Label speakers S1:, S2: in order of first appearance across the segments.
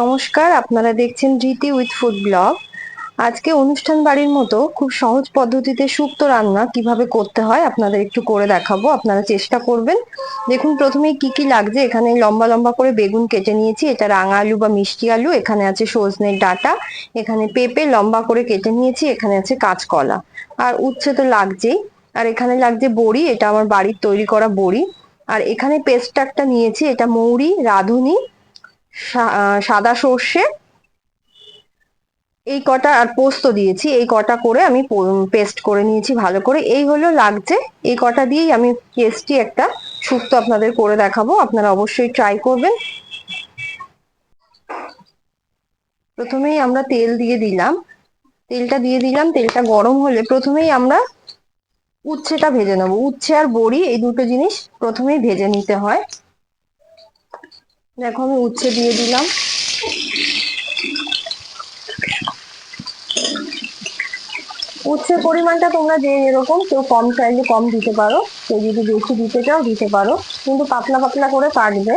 S1: নমস্কার, আপনারা দেখছেন রীতি উইথ ফুড ব্লগ আজকে অনুষ্ঠান বাড়ির মতো খুব সহজ পদ্ধতিতে শুক্তো রান্না কীভাবে করতে হয় আপনাদের একটু করে দেখাবো, আপনারা চেষ্টা করবেন। দেখুন, প্রথমে কি কি লাগছে, এখানে লম্বা লম্বা করে বেগুন কেটে নিয়েছি, এটা রাঙা আলু বা মিষ্টি আলু, এখানে আছে সজনের ডাটা, এখানে পেঁপে লম্বা করে কেটে নিয়েছি, এখানে আছে কাঁচকলা। আর উচ্ছে তো লাগছেই, আর এখানে লাগছে বড়ি, এটা আমার বাড়ির তৈরি করা বড়ি। আর এখানে পেস্ট একটা নিয়েছি, এটা মৌরি, রাঁধুনি সাদা সর্ষে। এই কটা আর পোস্ত দিয়েছি, এই কটা করে আমি পেস্ট করে নিয়েছি ভালো করে। এই হলো লাগছে। এই কটা দিয়েই আমি টেস্টি একটা শুক্তো আপনাদের করে দেখাবো। আপনারা অবশ্যই ট্রাই করবেন। প্রথমেই আমরা তেল দিয়ে দিলাম। তেলটা দিয়ে দিলাম, তেলটা গরম হলে প্রথমেই আমরা উচ্ছেটা ভেজে নেব। উচ্ছে আর বড়ি, এই দুটো জিনিস প্রথমেই ভেজে নিতে হয়। দেখো, আমি উচ্ছে দিয়ে দিলাম। উচ্ছের পরিমাণটা তোমরা যে এরকম কেউ কম চাইলে কম দিতে পারো। কেউ যদি বেশি দিতে চাও, দিতে পারো। কিন্তু পাতলা পাতলা করে কাটবে।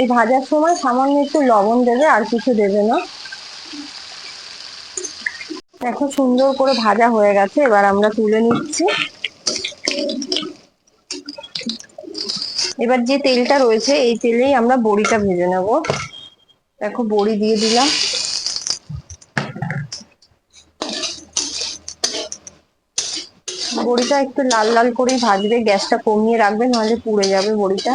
S1: এই ভাজার সময় সামান্য একটু লবণ দেবে, আর কিছু দেবে না। দেখো, সুন্দর করে ভাজা হয়ে গেছে। এবার আমরা তুলে নিচ্ছি। এবার যে তেলটা রয়েছে, এই তেলেই আমরা বড়িটা ভেজে নেব। দেখো, বড়ি দিয়ে দিলাম। বড়িটা একটু লাল লাল করেই ভাজবে, গ্যাসটা কমিয়ে রাখবে, নাহলে পুড়ে যাবে বড়িটা।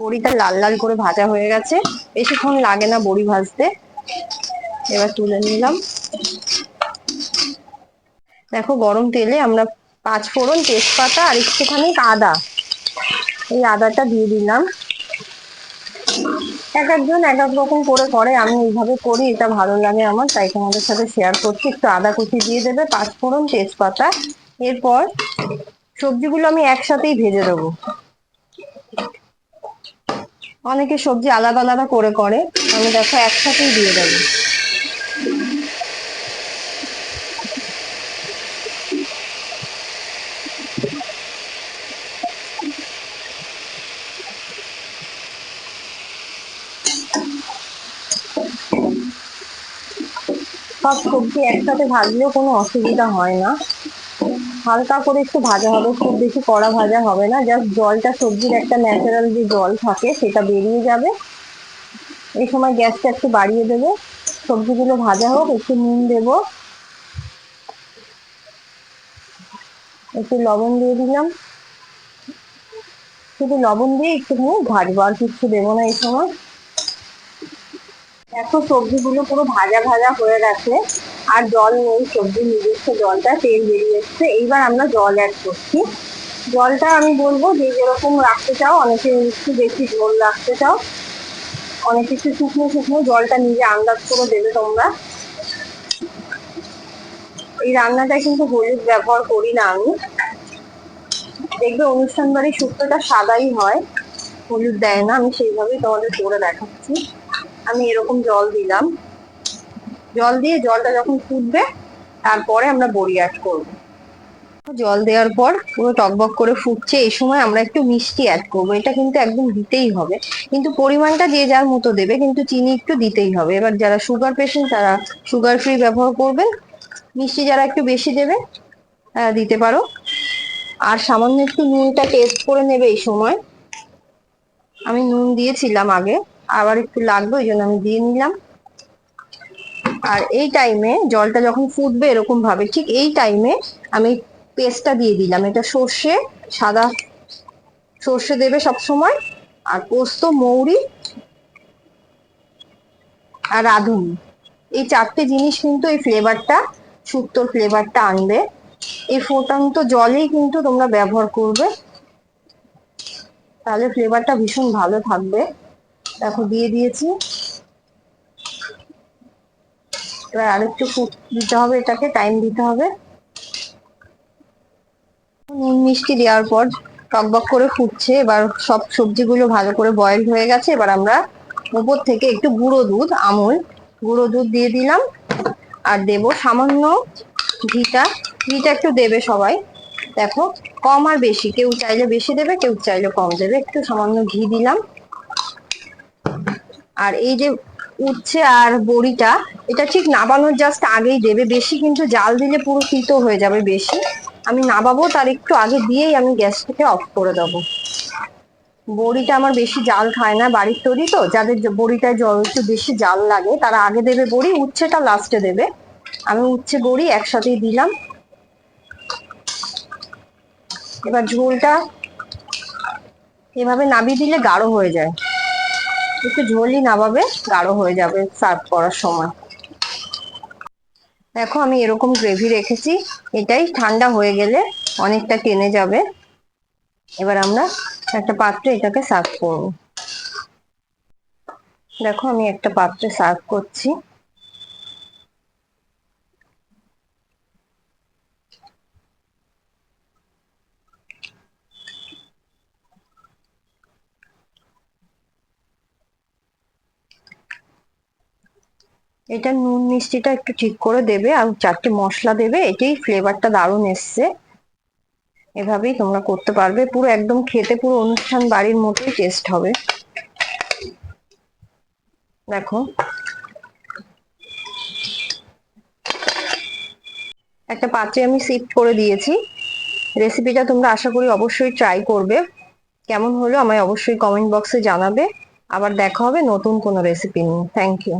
S1: বড়িটা লাল লাল করে ভাজা হয়ে গেছে। বেশিক্ষণ লাগে না বড়ি ভাজতে। এবার তুলে নিলাম। দেখো, গরম তেলে আমরা পাঁচ ফোড়ন, তেজপাতা আর একটুখানি আদা। এই আদাটা দিয়ে দিলাম। এক একজন এক এক রকম করে করে, আমি এইভাবে করি, এটা ভালো লাগে আমার, তাই তোমাদের সাথে শেয়ার করছি। একটু আদা কুচি দিয়ে দেবে, পাঁচ ফোড়ন, তেজপাতা। এরপর সবজিগুলো আমি একসাথেই ভেজে দেবো। অনেকে সবজি আলাদা আলাদা করে করে, আমি দেখো একসাথেই দিয়ে দেবো। সব সবজি একসাথে ভাজলেও কোনো অসুবিধা হয় না। হালকা করে একটু ভাজা হবে, খুব বেশি কড়া ভাজা হবে না। জাস্ট জলটা, সবজির একটা ন্যাচারাল যে জল থাকে, সেটা বেরিয়ে যাবে। এই সময় গ্যাসটা একটু বাড়িয়ে দেবে। সবজিগুলো ভাজা হোক, একটু নুন দেব। একটু লবণ দিয়ে দিলাম। শুধু লবণ দিয়ে একটুখানি ভাজবো, আর কিচ্ছু দেবো না এই সময়। দেখো সবজিগুলো পুরো ভাজা ভাজা হয়ে গেছে, আর জল নেই সবজির নিজস্ব জলটা তেল বেরিয়ে এসছে। এইবার আমরা জল অ্যাড করছি। জলটা আমি বলব যে যেরকম রাখতে চাও, অনেকে একটু বেশি ঝোল রাখতে চাও, অনেক কিছু শুকনো শুকনো জলটা নিজে আন্দাজ করে দেবে তোমরা। এই রান্নাটা কিন্তু হলুদ ব্যবহার করি না আমি। দেখবে অনুষ্ঠান বাড়ির শুক্তোটা সাদাই হয়, হলুদ দেয় না, আমি সেইভাবেই তোমাদের করে দেখাচ্ছি। আমি এরকম জল দিলাম। জল দিয়ে জলটা যখন ফুটবে, তারপরে আমরা বড়ি অ্যাড করব। জল দেওয়ার পর পুরো টকবক করে ফুটছে, এই সময় আমরা একটু মিষ্টি অ্যাড করব। এটা কিন্তু একদম দিতেই হবে। কিন্তু পরিমাণটা যে যার মতো দেবে, কিন্তু চিনি একটু দিতেই হবে। এবার যারা সুগার পেশেন্ট তারা সুগার ফ্রি ব্যবহার করবেন। মিষ্টি যারা একটু বেশি দেবে দিতে পারো। আর সামান্য একটু নুনটা টেস্ট করে নেবে এই সময়। আমি নুন দিয়েছিলাম আগে। আবার একটু লাগবে, ওই জন্য আমি দিয়ে নিলাম। আর এই টাইমে জলটা যখন ফুটবে এরকম ভাবে, ঠিক এই টাইমে আমি পেস্টটা দিয়ে দিলাম। এটা সর্ষে, সাদা সর্ষে দেবে সব সময় আর পোস্ত, মৌরি আর রাঁধুনি এই চারটে জিনিস কিন্তু এই ফ্লেভারটা শুক্তোর ফ্লেভারটা আনবে। এই ফোটান্ত জলেই কিন্তু তোমরা ব্যবহার করবে। তাহলে ফ্লেভারটা ভীষণ ভালো থাকবে। দেখো দিয়ে দিয়েছি। এবার আরেকটু ফুট দিতে হবে এটাকে টাইম দিতে হবে। নুন মিষ্টি দেওয়ার পর টকবক করে ফুটছে। এবার সব সবজিগুলো ভালো করে বয়েল হয়ে গেছে। এবার আমরা উপর থেকে একটু গুঁড়ো দুধ, আমুল, গুঁড়ো দুধ দিয়ে দিলাম। আর দেব সামান্য ঘিটা। ঘিটা একটু দেবে সবাই। দেখো, কম আর বেশি। কেউ চাইলে বেশি দেবে, কেউ চাইলে কম দেবে। একটু সামান্য ঘি দিলাম। আর এই যে উচ্ছে আর বড়িটা, এটা ঠিক নাবানোর জাস্ট আগেই দেবে। বেশি কিন্তু জাল দিলে পুরো তিতো হয়ে যাবে বেশি। আমি নাবাবো, তার একটু আগে দিয়েই আমি গ্যাস থেকে অফ করে দেবো। বড়িটা আমার বেশি জাল খায় না, বাড়ির তৈরি তো, যাদের বড়িটায় জল, একটু বেশি জাল লাগে, তারা আগে দেবে বড়ি, উচ্ছেটা লাস্টে দেবে। আমি উচ্ছে, বড়ি একসাথেই দিলাম। এবার ঝোলটা এভাবে নাবিয়ে দিলে গাঢ় হয়ে যায়। একটু ঝোলই নাবাবে গাঢ় হয়ে যাবে সার্ভ করার সময়। দেখো আমি এরকম গ্রেভি রেখেছি, এটাই ঠান্ডা হয়ে গেলে অনেকটা টেনে যাবে। এবার আমরা একটা পাত্রে এটাকে সার্ভ করব। দেখো আমি একটা পাত্রে সার্ভ করছি। এটা নুন মিষ্টিটা একটু ঠিক করে দেবে আর চারটে মশলা দেবে এটাই ফ্লেভারটা দারুণ এসছে। এভাবেই তোমরা করতে পারবে, পুরো একদম খেতে পুরো অনুষ্ঠান বাড়ির মতোই টেস্ট হবে। দেখো। একটা পাত্রে আমি সিফট করে দিয়েছি। রেসিপিটা তোমরা আশা করি অবশ্যই ট্রাই করবে। কেমন হলো আমায় অবশ্যই কমেন্ট বক্সে জানাবে। আবার দেখা হবে নতুন কোনো রেসিপি নিয়ে। Thank you